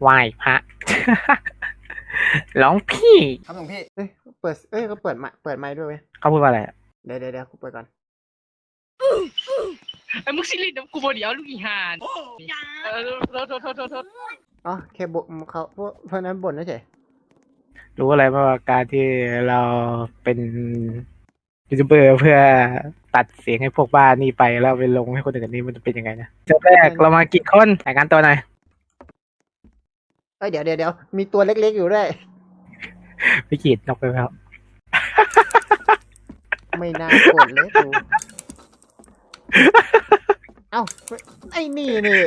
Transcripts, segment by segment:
ไหว้พระร้องพี่ ครับหลวงพี่ เอ้ยเปิด เอ้ยก็เปิดไมค์เปิดไมค์ด้วยเว้ยเขาพูดว่าอะไรอะเดี๋ยวเดี๋ยวเดี๋ยวกูเปิดก่อน ไอ้มึงสิลินกูบ่เดียวลูกอีห่านเออโทษโทษโทษโทษโทษอ๋อแค่บ่นเขาพวกเพราะนั้นบ่นเฉยรู้อะไรบ้างว่าการที่เราเป็นยูทูบเบอร์เพื่อตัดเสียงให้พวกบ้านนี่ไปแล้วไปลงให้คนอื่นนี่มันจะเป็นยังไงนะจะแรกเรามากี่คนแต่ายงานตัวหน่อย เอ้ยเดี๋ยวเดี๋ยวเดี๋ยวมีตัวเล็กๆอยู่ด้วยพี่กีดนอกไปแล้วไม่น่ากดเลยกูเอ้าไอ้นี่นี่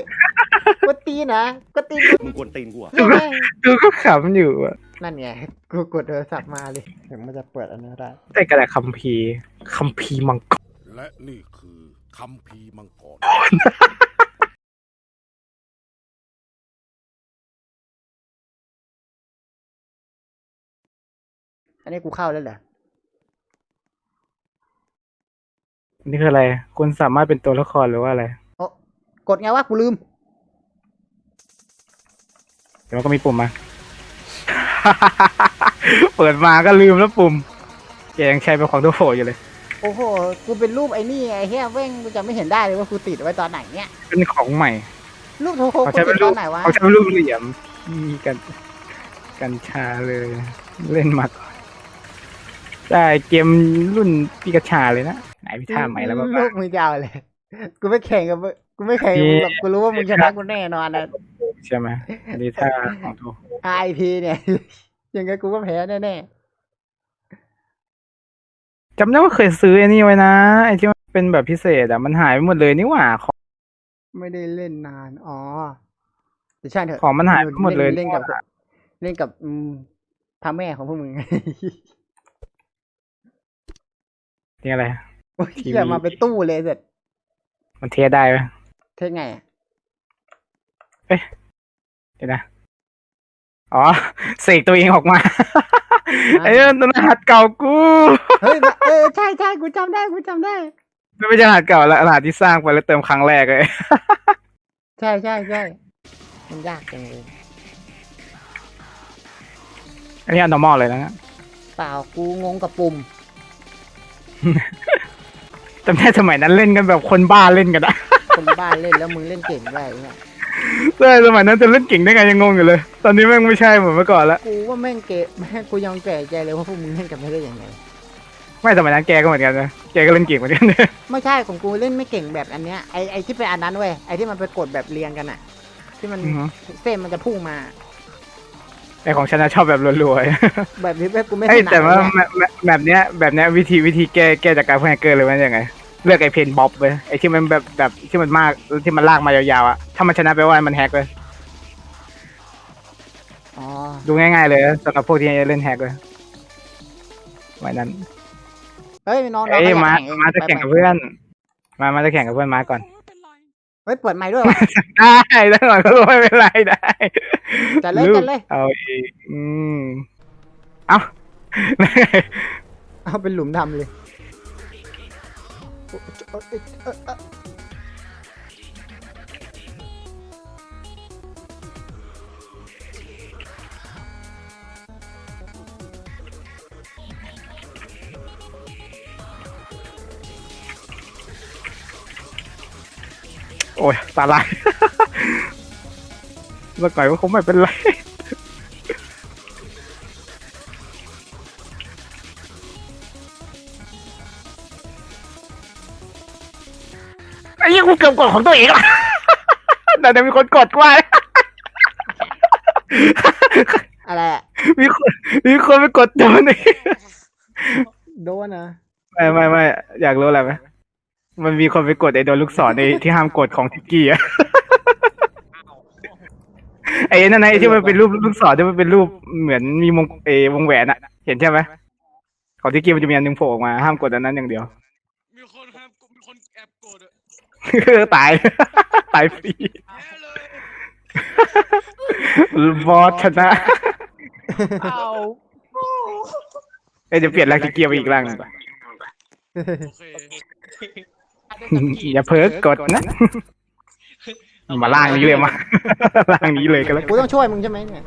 กดตีนนะกดตีนมึงกวนตีนกูเหรอะยังไงดูก็ขำอยู่อะนั่นไงกูกดโทรศัพท์มาเลยถึงมันจะเปิดอันนี้ได้ แต่กระดาษคัมภีร์คัมภีร์มังกรและนี่คือคัมภีร์มังกร อันนี้กูเข้าแล้วเหรอนี่คืออะไร คุณสามารถเป็นตัวละครหรือว่าอะไร โอ้กดไงวะกูลืม เดี๋ยวมันก็มีปุ่มมา เปิดมาก็ลืมแล้วปุ่มแกยังใช้เป็นของตัวโผอยู่เลย โอ้โห กูเป็นรูปไอ้นี่ไอ้เฮียเว้งกูจะไม่เห็นได้เลยว่ากูติดไว้ตอนไหนเนี่ย เป็นของใหม่ รูปโทรโคเขากูใช้ติเป็นดตรูอปนไหนวะ เขาใช้เป็นรูปเหลี่ยมมีกันกัญชาเลย เล่นมาก่อน ได้เกมรุ่นปีกาชาเลยนะไหนพิธาใหม่แล้วก็ลูกมึงจะเอาเลย กูไม่แข่งกับมึงกูไม่แข่งกับมึงหรอกกูรู้ว่ามึงชนะกูแน่นอนนะใช่ไหมดีท่าของตัว IP เนี่ย ยังไงกูก็แพ้แน่จำได้ว่าเคยซื้อไอ้นี่ไว้นะ ไอ้ที่มันเป็นแบบพิเศษอะ มันหายไปหมดเลยนี่หว่าของๆไม่ได้เล่นนาน อ๋อแต่ช่างเถอะของมันหายไปหมดเลยเล่นกับ เล่นกับอืมพระแม่ของพวกมึง นี่อะไร โอ้ยทีวี เหี้ยมาเป็นตู้เลยเสร็จมันเทสได้ไหมเท่ไงอะเดี๋ยวนะ อ๋อเสกตัวเองออกมา ไอ้เรื่องตัวรหัสเก่ากูเฮ้ยเออใช่ใช่กูจำได้กูจำได้ไม่ใช่รหัสเก่าแล้วรหัสที่สร้างไปแล้วเติมครั้งแรกเลย ใช่ใช่ใช่มันยากจังเลยอันนี้อัน normal เลยนะ เปล่ากูงงกับปุ่ม จำได้สมัยนั้นเล่นกันแบบคนบ้าเล่นกันอะคนบ้านเล่นแล้วมึงเล่นเก่งด้วยเนี่ยใช่สมัยนั้นจะเล่นเก่งได้ไงยังงงอยู่เลย ตอนนี้แม่งไม่ใช่เหมือนเมื่อก่อนละกูว่าแม่งเกะแม่งกูยังแปลกใจเลยว่าพวกมึงเล่นกันไม่ได้ยังไงไม่สมัยนั้นแกก็เหมือนกันนะแกก็เล่นเก่งเหมือนกันเนี่ยไม่ใช่ของกูเล่นไม่เก่งแบบอันเนี้ยไอไอที่เป็นอันนั้นเว้ยไอที่มันไปกดแบบเรียงกันอะที่มันอือฮึเส้นมันจะพุ่งมา ไอของฉันนะชอบแบบรวยแบบนี้แบบกูไม่ๆไอ้ยถนัดแต่ว่าเลยแบบแบบแบบเนี้ยแบบเนี้ยวิธีวิธีแก้แก้จากการพวกแฮกเกอร์เลยมันยังไง เลือกไอเพนบ๊อบไปไอที่มันแบบแบบที่มันมากที่มันลากมายาวๆอะถ้ามันชนะไปลว่ามันแฮกเลยอ๋อดูง่ายๆเลยสำหรับพวกที่เล่นแฮกเลยสมัยนั้นเฮ้ยน้องน้องเอ้ยขยันมาแข่งเองมาจะแข่งกับเพื่อน มามาจะแข่งกับเพื่อนมาก่อน เฮ้ยเปิดไมค์ด้วยวะได้ได้ก่อนก็รู้ไม่เป็นไรได้จัดเลยกจัดเลย เอาอีกอืมเอาเอาเป็นหลุมดำเลย โอ้ยตาลายเมื่อก่อนก็คงไม่เป็นไร ไอ้ยี่กูเกือบกดของตัวเองละแต่เดี๋ยวมีคนกดไว้อะไรอะ มีคนมีคนไปกดโดนเอง โดนนะ ไม่ไม่ไม่อยากรู้อะไรไหม มันมีคนไปกดไอ้โดนลูกศรในที่ห้ามกดของทิกกี้อะไอ้นั่นไงที่มันเป็นรูปลูกศรที่มันเป็นรูปเหมือนมีวงเออวงแหวนอะเห็นใช่ไหมของทิกกี้มันจะมีอันหนึงโผล่ออกมาห้ามกดอันนั้นอย่างเดียว มีคนครับมีคนแอบโกรธอะตาย ตายฟรีแย่เลยบอสชนะเอาเอ้ยเดี๋ยวเปลี่ยนร่างทิกกี้ไปอีกร่างหนึ่งก่อนโอเค อย่าเพ้อกดนะมาล่างนี้เลยมาล่างนี้เลยก็แล้วกูต้องช่วยมึงใช่ไหมเนี่ย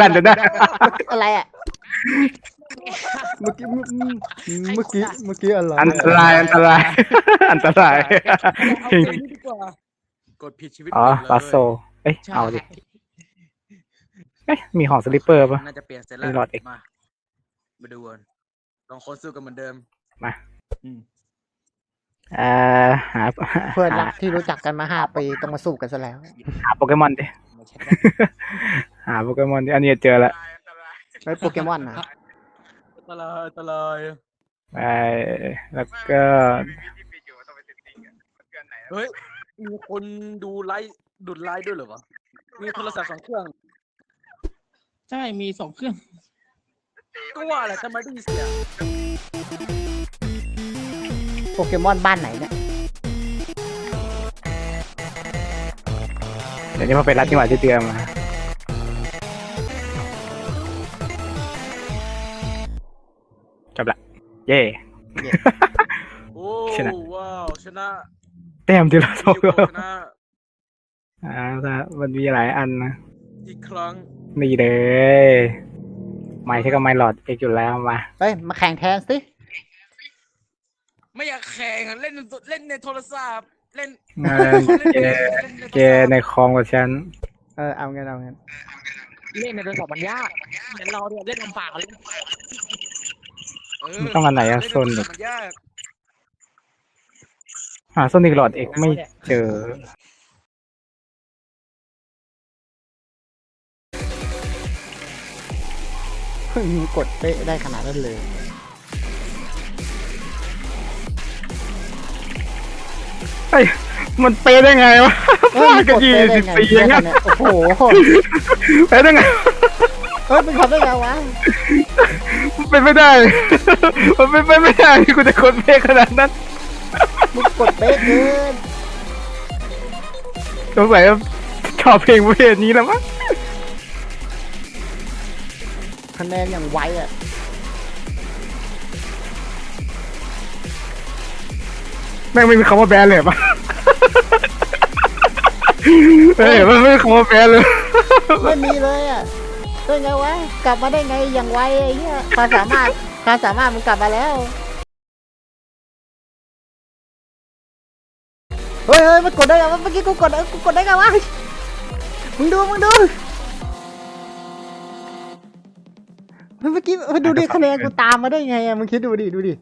ลั่นจะได้ อะไรอะ เมื่อกี้เมื่อกี้เมื่อกี้อะไรอันตรายอันตราย อันตราย เอาเพลงนี้ดีกว่ากดผิดชีวิตอ๋อเปลี่ยนเลยบาโซ เอ้ยใช่เอาดิ เอ้ย มีของสลิปเปอร์ปะ น่าจะเปลี่ยนเสร็จไม่แล้วรอดเองมามาดูกันลองคนสู้กันเหมือนเดิมมาอืมเอ่อหาเพื่อนรักหาที่รู้จักกันมาห้าปีต้องมาสู้กันซะแล้ว หาโปเกมอนดิ ไม่ใช่ หาโปเกมอนดิอันนี้เจอละไอ้โปเกมอนนะอันตรายอันตรายไอ้แล้วก็เฮ้ยมีคนดูไลฟ์ดูดไลฟ์ด้วยเหรอวะมีโทรศัพท์สองเครื่อง ใช่มีสองเครื่อง ก็ว่าแหละทำไมได้ยินเสียงโปเกมอนบ้านไหนเนี่ยเดี๋ยวนี้มาเป็นรัฐจังหวัดที่เตรียมมา เย่โอ้ชนะว้าวชนะแต้มที่เรายูส่งโกชนะอ่าถ้ามันมีหลายอันนะอีกครั้งนี่เลยไม่ใช่ก็ไม่หลอดเอกอยู่แล้วมาเฮ้ยมาแข่งแทนสิไม่อยากแข่งอะเล่นเล่นในโทรศัพท์เล่นเออเกเกในคอมกับฉันเออเอาเงินเอาเงินเล่นในโทรศัพท์มันยากเห็นเราเนี่ยเล่นลำบากเลย เออต้องอันไหนอะเล่โซนใโทรอีศักพท์มันยากหาโซนิกหลอดเอกไม่เจอ เพิ่งกดเป๊ะได้ขนาดนั้นเลยเฮ้ยมันเปย์ได้ไงวะเฮ้ยว่ามันกันกดยี่เป๊ะได้สิบไงปีได้ยังขไงนาดเนี้ยโอ้โห เปย์ได้ไง เฮ้ยเป็นทำได้ไงวะมันเป็นไม่ได้ มันเป็นไปไม่ได้ที่กูจะกดเปย์ขนาดนั้นมึงกดเป๊ะเกินสงสัยว่าชอบเพลงประเภทนี้แล้วมั้งคะแนนอย่างไวอะแม่งไม่มีคำว่าแบนเลยปะเฮ้ยมันไม่มีคำว่าแบนเลย ไม่มีเลยอะ ได้ไงวะ กลับมาได้ไงอย่างไวไอ้เหี้ยความสามารถความสามารถมึงกลับมาแล้ว เฮ้ยเฮ้ยมันกดได้ไงวะเมื่อกี้กูกดเออกูกดได้ไงวะ มึงดู มึงดูเฮ้ยเมื่อกี้ดูดิคะแนนกูตามมาได้ไงอะมึงคิดดูดิ ดูดิ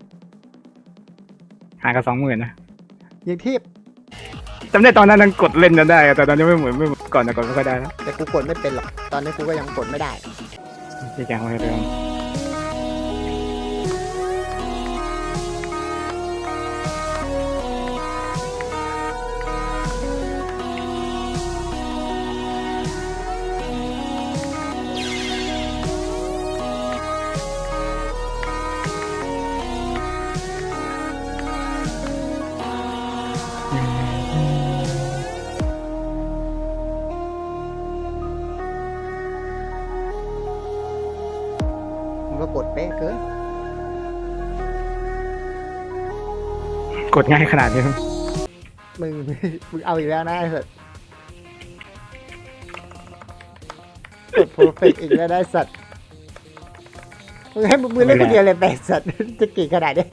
หากันสองหมื่นนะย่างเทพจำได้ตอนนั้นยังกดเล่นกันได้ แต่ตอนนี้ไม่เหมือนไม่เหมือน ก่อนแต่ก่อนไม่ค่อยได้แล้วแต่กูกดไม่เป็นหรอก ตอนนี้กูก็ยังกดไม่ได้จริงจังเลยเรื่องมึง ดง่ายขนาดนี้มึง มึงเอาอีกแล้วนะไอ้สัสกดเพอร์เฟกอีกแล้วนะไอ้สัตว์ มึงให้มึงเล่นคนเดียวเลยแปดสัตว์ จะเก่งขนาดนี้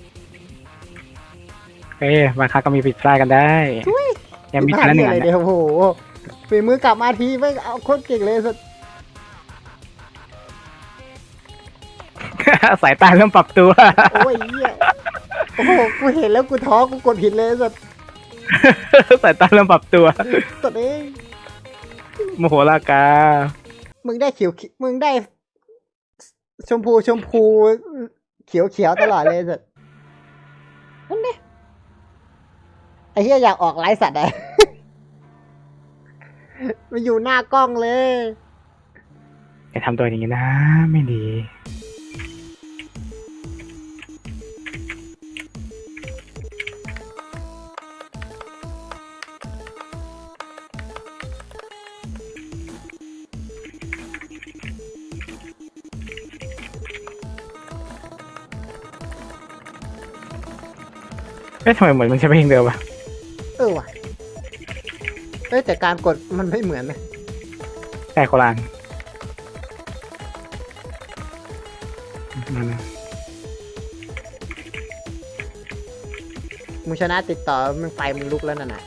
เอ้ยบางครั้งก็มีผิดพลาดกันได้ยังมีพแต่ลาดละหนึ่งอะไรอันเนี่เนี่ยยโอ้โหฝีมือกลับมาทีไม่งเอาโคตรเก่งเลยสัตว์สายตาเริ่มปรับตัว โอ้ยเหี้ย โอ้โหกูเห็นแล้วกูท้อกูกดผิดเลยสัตว์สายตาเริ่มปรับตัวสัตว์เอ้ยโมโหลากา มึงได้เขียวมึงได้ ชมพูชมพูเขียวเขียวตลอดเลยสัตว์นั่นดิไอ้เหี้ยอยากออกไลฟ์สัตว์อะ มันอยู่หน้ากล้องเลย อย่าทำตัวอย่างนี้นะ ไม่ดี เอ๊ะทำไมเหมือนมันใช่เพลงเดิมวะเออว่ะเอ้ยแต่การกดมันไม่เหมือนนะใช่โครานนั่นนะมึงชนะติดต่อมึงไฟมึงลุกแล้วนั่นน่ะ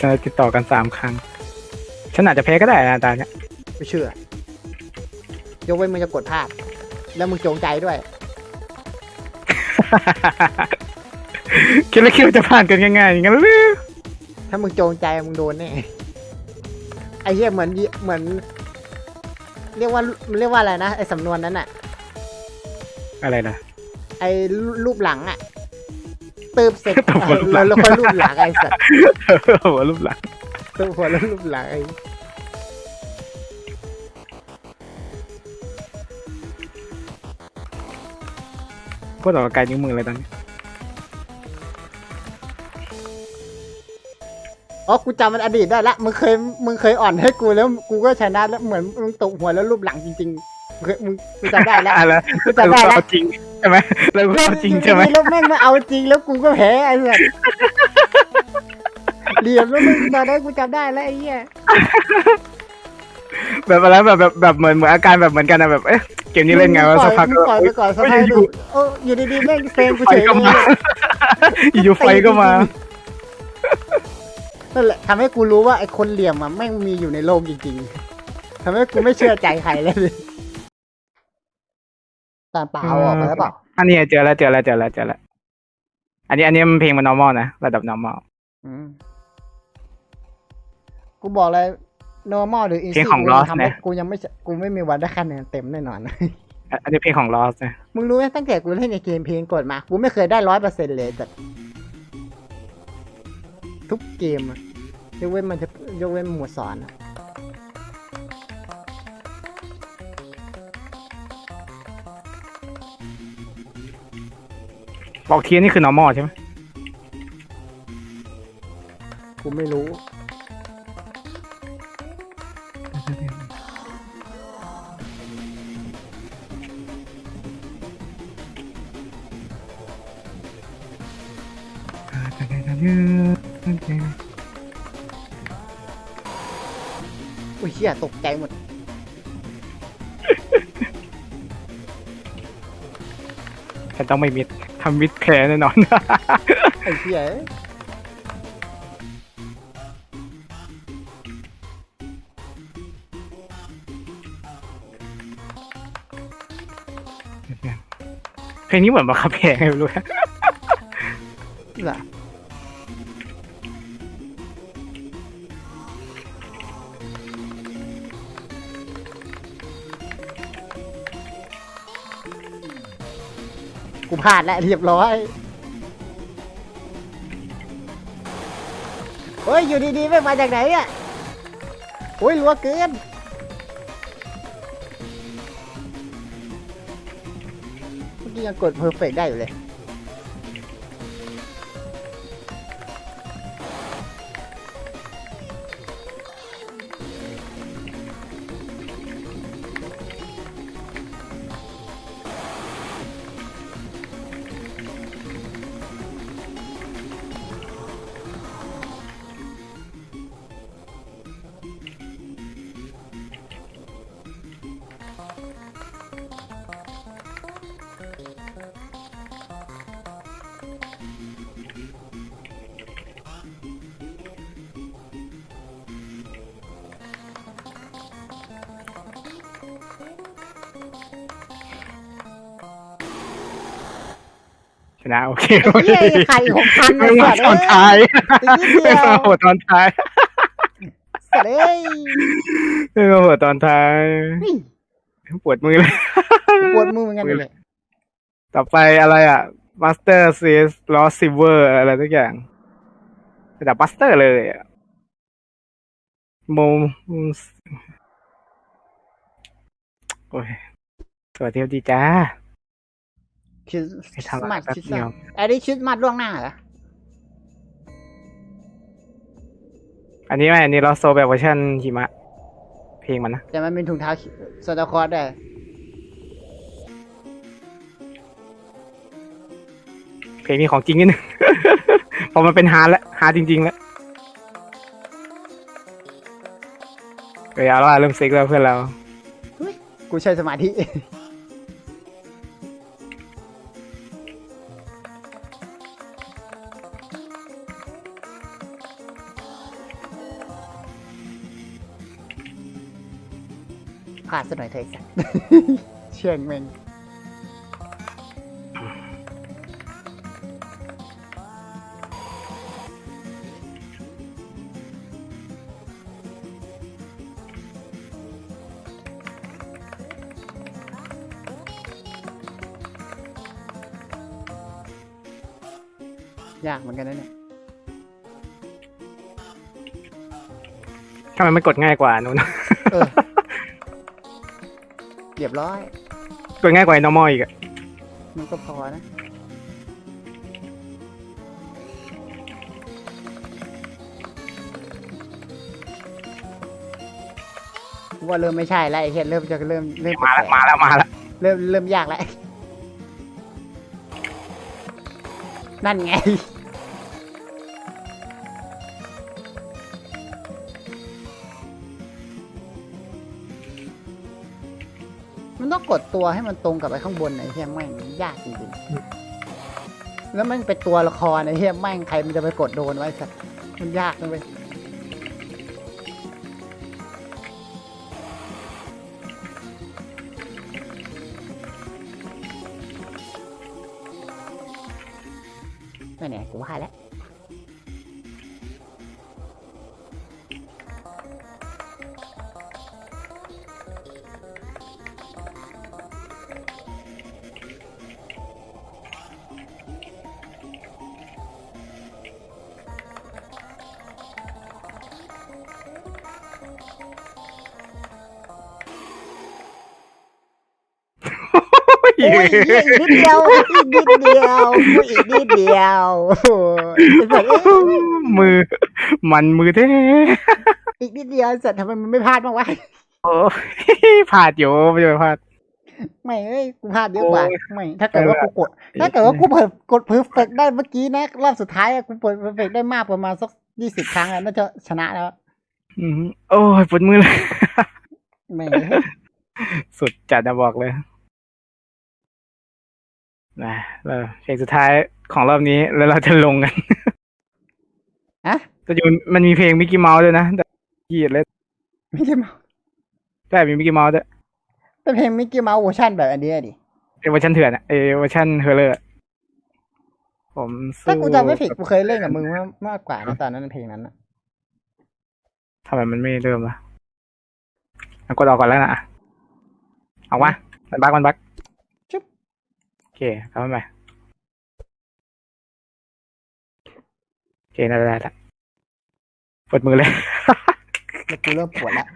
ฉันติดต่อกันสามครั้ง ฉันอาจจะแพ้ก็ได้นะตาเนี้ยไม่เชื่อ ยกเว้นมึงจะกดพลาด แล้วมึงจงใจด้วย คิดแล้วคิดว่าจะผ่านกันง่ายๆอย่างนั้นหรือถ้ามึงจงใจมึงโดนแน่ไอ้เหี้ยเหมือนยิเหมือน เรียกว่าเรียกว่าอะไรนะไอ้สำนวนนั้นอะอะไรนะ ไอ้รูปหลังอะตืบเสร็จตบหัวรูปหลัแล้วงแล้วค่อยรูปหลังไอ้สัตว์หัวรูปหลังตืบหัวแล้วรูปหลังไอ้ พวกออกกำลังกายนิ้วมือเลยตอนนี้อ๋อ กูจำมันอดีตได้ละ มึงเคย มึงเคยอ่อนให้กูแล้ว กูก็ชนะแล้วเหมือนมึงตกหัวแล้วรูปหลังจริงๆมึงเคยมึงกูจำได้แล้ว อะไรกูเราจำได้ก็แล้ว เอาจริงใช่ไหมเราก็เอาจริงใช่ไหมแล้วแม่งมาเอาจริงแล้วกูก็แพ้ไอ้สัสเหลี่ยมแล้วมึงตอนนั้นกูจำได้แล้วไอ้เหี้ย แบบอะไรแบบแบบแบบเหมือนเหมือนอาการแบบเหมือนกันนะแบบเอ๊ะเกมนี้เล่นไงวะสักพักมึก็งปล่อยไปก่อนสักพักดูโอ้อยู่ดีๆแม่งเฟรมกูไฟเฉยก็เลมายอยู่ๆไฟก็มานั่นแหละทำให้กูรู้ว่าไอ้คนเหลี่ยมอะแม่งมีอยู่ในโลกจริงๆทำให้กูไม่เชื่อใจใครเลยตามเปล่าออกมาแล้วเปล่าอันนี้เจอแล้วเจอแล้วเจอแล้วเจอแล้วอันนี้อันนี้มันเพลงมัน normal นะระดับ normal อืมกูบอกเลย normal หรือ easy เพลงของกูยัง Lost ทำให้นะ กูยังไม่กูไม่มีวันได้คะแนนเต็มแน่นอนอันอันนี้เพลงของ lost นะมึงรู้ไหมตั้งแต่กูเล่นในเกมเพลงกดมา กูไม่เคยได้ร้อยเปอร์เซ็นเลยแต่ทุกเกมอะยกเว้นมันจะยกเว้นหมวดสอนอะบอกทีนี่คือ normal ใช่ไหมกูไม่รู้ ชี่ยตกใจหมดฉันต้องไม่มิดทำมิดแพ้แน่นอน ไอ้เชี่ยเพลงนี้เหมือนบังคับเพลงไงไม่รู้เห กูพลาดแล้วเรียบร้อย เฮ้ย อยู่ดีๆไม่มาจากไหนอะโอ้ยรัวเกินเมื่อกี้ยังกดเพอร์เฟกได้อยู่เลย ชนะโอเคไอ้เหี้ยไอ้ไข่ของพันไม่ไอ้มาสัตว์ตอนท้ายไอ้นิดเดีไม่ยวมาโหดตอนท้ายสัตว์เอ้ยไม่มาโหดตอนท้ายเฮ้ยปวดมือเลยปวดมือเหมือนกันเลยต่อไปอะไรอะ Master Series Lost Silver อะไรทุกอย่างระดับ Master เลยอะโมโอ้ยสวัสดีครับดีจ้า คิดไปทำอะไรมัดแป๊บคิดเดียวอันนี้คิดมัดล่วงหน้าเหรออันนี้ไม่อันนี้เราโซแบบเวอร์ชันหิมะ เพลงมันนะ แต่มันเป็นถุงเท้าสตาร์คอร์ดได้เพลงนี้ของจริงนิดนึงพอมันเป็นฮาร์ดแล้วฮาร์ดจริง ๆ แล้วเดี๋ยวเอาละเริ่มซิกแล้วเพื่อนเรา กูใช้สมาธิ พลาดสักหน่อยเถอะไอ้สัสเชื่องแม่งยากเหมือนกันนะเนี่ยทำไมไม่กดง่ายกว่านู้นเออเรียบร้อย กดง่ายกว่าไอ้ normal อีกอะมันก็พอนะ ว่าเริ่มไม่ใช่แล้วไอ้เห็นเริ่มจะเริ่มเริ่มมาแล้วปกๆมาแล้วมาแล้วเริ่มเริ่มยากแล้ว นั่นไง กดตัวให้มันตรงกับไอ้ข้างบนไอ้เฮียแม่งยากจริงๆ แล้วมันเป็นตัวละครไอ้เฮียแม่งใครมันจะไปกดโดนไว้สักมันยากนะเว้ย อ้ยเหี้ยอีกนิดเดียวอีกนิดเดียวอีกนิดเดียวโอ้ยไอ้สัตว์เอ้ยมือ มันมือแท้อีกนิดเดียวไอ้สัตว์ทำไมมันไม่พลาดบ้างวะโอ้ยพลาดอยู่ไม่ใช่พลาด ไม่เอ้ยกูพลาดเยอะกว่าโอ้ยไม่ถ้าเกิดว่ากูกด ถ้าเกิดว่ากูเปิดกดเพอร์เฟกได้เมื่อกี้นะรอบสุดท้ายอะกูเปิดเพอร์เฟกได้มากประมาณสักยี่สิบครั้งอะน่าจะชนะแล้วอืมโอ้ยปวดมือเลย ไม่ สุดจัดนะบอกเลย นะแล้วเพลงสุดท้ายของรอบนี้แล้วเราจะลงกันอะแต่อยู่มันมีเพลงมิกกี้เมาส์ด้วยนะแต่ยีดเลยมิกกี้เมาส์ใช่มีมิกกี้เมาส์ด้วยเป็นเพลงมิกกี้เมาส์เวอร์ชันแบบอันนี้อะดิเอเวอร์ชันเถื่อนอะเอเวอร์ชันเฮอร์เลอร์ผมสู้ถ้ากูจำไม่ผิดกูเคยเล่นกับมึงมากมากกว่านะตอนนั้นเพลงนั้นอะทำไมมันไม่เริ่มล่ะเอากดออกก่อนแล้วนะเอาวะมันบักมันบักจุ๊บ โอเคทำมันไปโอเคได้ได้ได้ปวดมือเลย แล้วกูเริ่มปวดแล้ว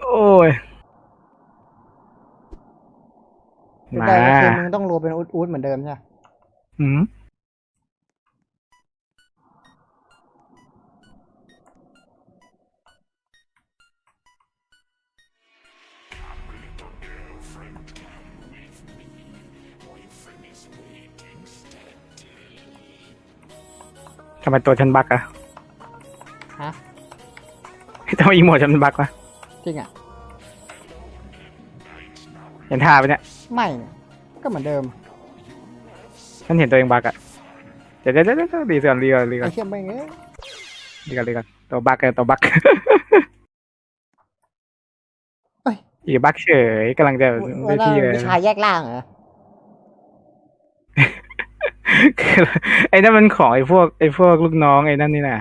โอ้ยมาแต่ก็คือมึงต้องรัวเป็นอูดๆเหมือนเดิมใช่ไหม อืม ทำไมตัวฉันบักอะฮะ ทำไมอีโมดฉันบักวะจริงอะเห็นท่าไปะเนี่ยไม่เนี่ยก็เหมือนเดิมฉันเห็นตัวเองบักอะเดี๋ยวเดี๋ยวเดี๋ยวเดี๋ยวดีก่อนดีก่อนดีก่อไอ้นเชี่ยไม่งเอ้ยดีก่อนดีก่อนตัวบักเออตัวบักเอ้ย อีบักเฉยกำลังจะวัได้นนั้นที่เลยวิชาแยกล่างเหรอคือ ไอ้นั่นมันของไอ้พวกไอ้พวกลูกน้องไอ้นั่นนี่นะ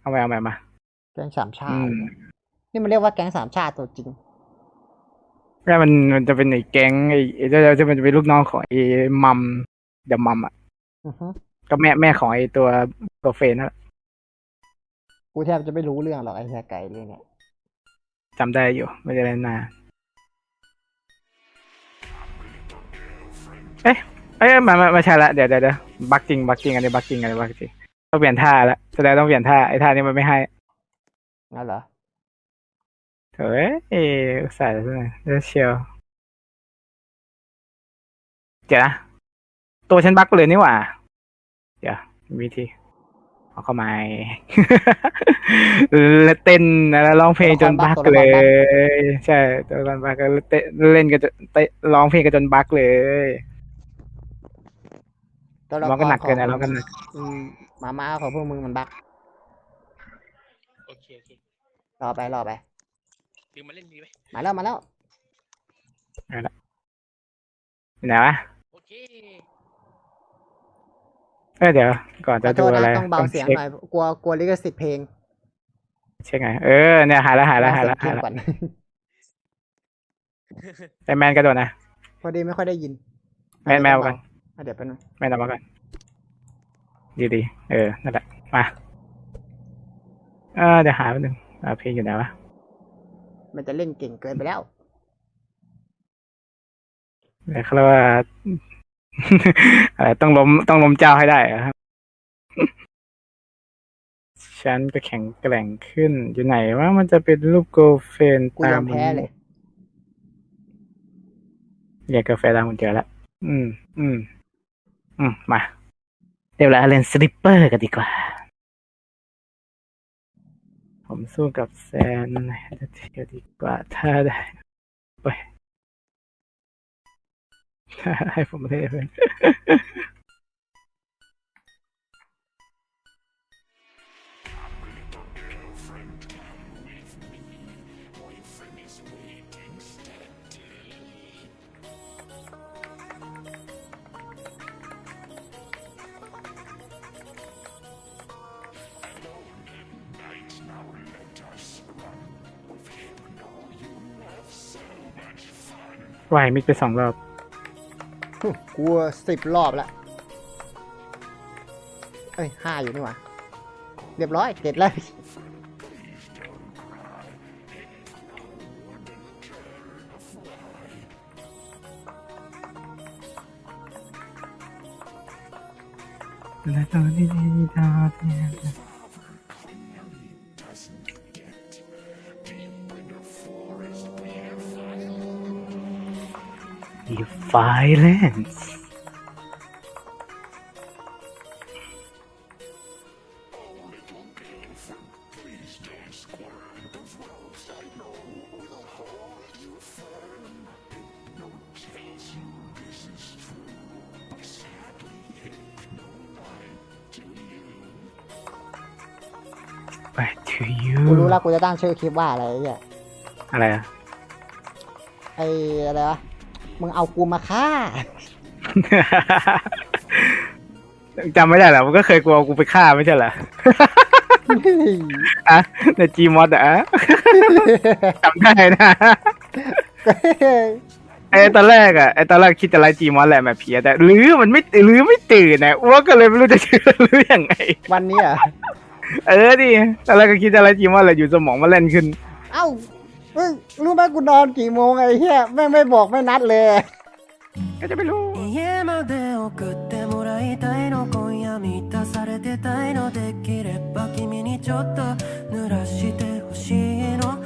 เอาไปเอาไปมา แก๊งสามชาอืติมนี่มันเรียกว่าแก๊งสามชาติตัวจริงแล้วมันมันจะเป็นไอ้แก๊งไอ้ไอ้จะจะมันจะเป็นลูกน้องของไอ้มัมเดอะมัมอะอือฮึก็แม่แม่ของไอ้ตัวตัวเฟนนั่นแหละกูแทบจะไม่รู้เรื่องหรอกไอ้เหี้ยไก่เรื่องเนี้ยจำได้อยู่ไม่ได้เล่นนานเอ๊ะ เอ้ยมามามาใช่ละเดี๋ยวเดี๋ยวเดี๋ยวบักจริงบักจริงอันนี้บักจริงอันนี้บักจริงต้องเปลี่ยนท่าละแสดงต้องเปลี่ยนท่าไอ้ท่านี้มันไม่ให้งั้นเหรอเฮ้ยเอออุตส่าห์จะหน่อยเดี๋ยวเชียวเดี๋ยวนะตัวฉันบักไปเลยนี่หว่า เดี๋ยวมีวิธีเอาเข้ามาแล้วเต้นแล้วร้องเพลงจนบักเลย ใช่ตัวละครบักก็เต้นเล่นกันจนเต้นร้องเพลงกันจนบักเลย ตัวละร้องคกันหรนักขเกิอนงนะร้องกันหนักอืมมาม่าของพวกมึงมันบักโอเคโอเครอไปรอไป ดึงมาเล่นดีไหมมาแล้วมาแล้ว ไหนวะโอเคเอ้ยเดี๋ยว ก่อนขจะอโทดูษอะไรนะต้องเบาเสียงช็คหน่อยกลัวกลัวลิขสิทธิ์เพลงเช็คไงเออเนี่ยหายแล้วหายแล้วหายแล้วเบหายเสีงแล้วก่อนไอแมนกระโดดนะ พอดีไม่ค่อยได้ยินแมนแมวกัน อะเดี๋ยวไปบนึงแมนเอามากันดีดีๆเออ นั่นแหละ มา เออเดี๋ยวหาไปหนึ่งอ่าเพลงอยู่ไหนวะ มันจะเล่นเก่งเกินไปแล้ว เดี๋ยวเขาเรียกว่า อะไรต้องล้มต้องล้มเจ้าให้ได้อะครับ ฉันก็แข็งแกร่งขึ้น อยู่ไหนว่ามันจะเป็นรูปโกเฟนกูตายอมมแพ้เลย เรียกกาแฟตามคุณเจอแล้ว อืม อืม อืม มา เดี๋ยวเราเล่นสลิปเปอร์กันดีกว่า ผมสู้กับแซนเที่ยวดีกว่า ถ้าได้ไปถ้าให้ผมเล่น วายมิดไปสองรอบกูสิบรอบแล้วเอ้ยห้าอยู่นี่หว่าเรียบร้อยเจ็ดแล้วและตอนนี้ดาวเนี่ย อีไฟแลนซ์ Back to you กูรู้แล้วกูจะตั้งชื่อคลิปว่าอะไรไอ้เนี่ยอะไรอะ ไอ้อะไรวะ มึงเอากูมาฆ่า จำไม่ได้เหรอมันก็เคยกลัวกูไปฆ่าไม่ใช่เหรออะในจีมอดอะจำได้นะไอ้ตอนแรกอะไอ้ตอนแรกคิดจะไล่จีมอดแหละแม่เพียแต่หรือมันไม่หรือไม่ตื่นนะอ้วกก็เลยไม่รู้จะเชื่อหรือยังไง วันนี้อะเออดิตอนแรกก็คิดจะไล่จีมอดแหละอยู่สมองมันเล่นขึ้น เอ้า มึงรู้ไหมกูนอนกี่โมงไอ้เหี้ยแม่งไม่บอกไม่นัดเลย ก็จะไม่รู้ちょっと濡らしてほしいの